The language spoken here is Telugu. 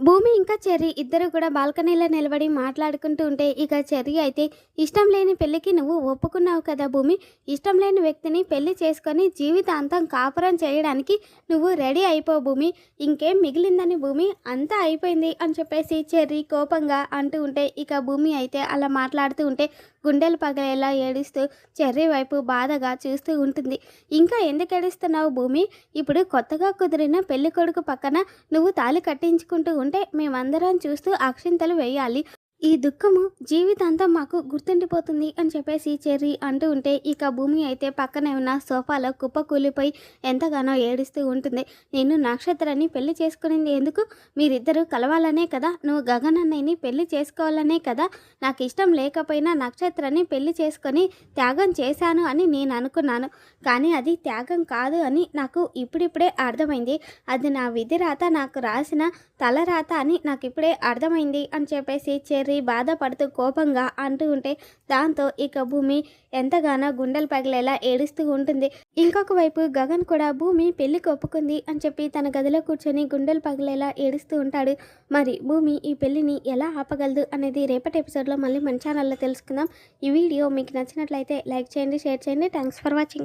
భూమి ఇంకా చెర్రీ. ఇద్దరు కూడా బాల్కనీలో నిలబడి మాట్లాడుకుంటూ ఉంటే ఇక చెర్రీ అయితే ఇష్టం లేని పెళ్ళికి నువ్వు ఒప్పుకున్నావు కదా భూమి. ఇష్టం లేని వ్యక్తిని పెళ్ళి చేసుకొని జీవితాంతం కాపురం చేయడానికి నువ్వు రెడీ అయిపో భూమి. ఇంకేం మిగిలిందని భూమి? అంతా అయిపోయింది అని చెప్పేసి చెర్రీ కోపంగా అంటూ ఉంటే ఇక భూమి అయితే అలా మాట్లాడుతూ ఉంటే గుండెలు పగలేలా ఏడుస్తూ చెర్రీ వైపు బాధగా చూస్తూ ఉంటుంది. ఇంకా ఎందుకు ఏడుస్తున్నావు భూమి? ఇప్పుడు కొత్తగా కుదిరిన పెళ్ళి కొడుకు పక్కన నువ్వు తాళి కట్టించుకుంటూ ఉంటే మేమందరం చూస్తూ అక్షింతలు వేయాలి. ఈ దుఃఖము జీవితాంతం మాకు గుర్తుండిపోతుంది అని చెప్పేసి చెర్రీ అంటూ ఉంటే ఇక భూమి అయితే పక్కనే ఉన్న సోఫాలో కుప్ప కూలిపోయి ఎంతగానో ఏడుస్తూ ఉంటుంది. నేను నక్షత్రాన్ని పెళ్ళి చేసుకునేది ఎందుకు? మీరిద్దరూ కలవాలనే కదా? నువ్వు గగన్ అన్నయ్యని పెళ్ళి చేసుకోవాలనే కదా? నాకు ఇష్టం లేకపోయినా నక్షత్రాన్ని పెళ్ళి చేసుకొని త్యాగం చేశాను అని నేను అనుకున్నాను. కానీ అది త్యాగం కాదు అని నాకు ఇప్పుడిప్పుడే అర్థమైంది. అది నా విధి రాత నాకు రాసిన తలరాత అని నాకు ఇప్పుడే అర్థమైంది అని చెప్పేసి చెర్రీ బాధపడుతూ కోపంగా అంటూ ఉంటే దాంతో ఇక భూమి ఎంతగానో గుండెలు పగిలేలా ఏడుస్తూ ఉంటుంది. ఇంకొక వైపు గగన్ కూడా భూమి పెళ్ళికి ఒప్పుకుంది అని చెప్పి తన గదిలో కూర్చొని గుండెలు పగిలేలా ఏడుస్తూ ఉంటాడు. మరి భూమి ఈ పెళ్ళిని ఎలా ఆపగలదు అనేది రేపటి ఎపిసోడ్లో మళ్ళీ మన ఛానల్లో తెలుసుకుందాం. ఈ వీడియో మీకు నచ్చినట్లయితే లైక్ చేయండి షేర్ చేయండి. Thanks for watching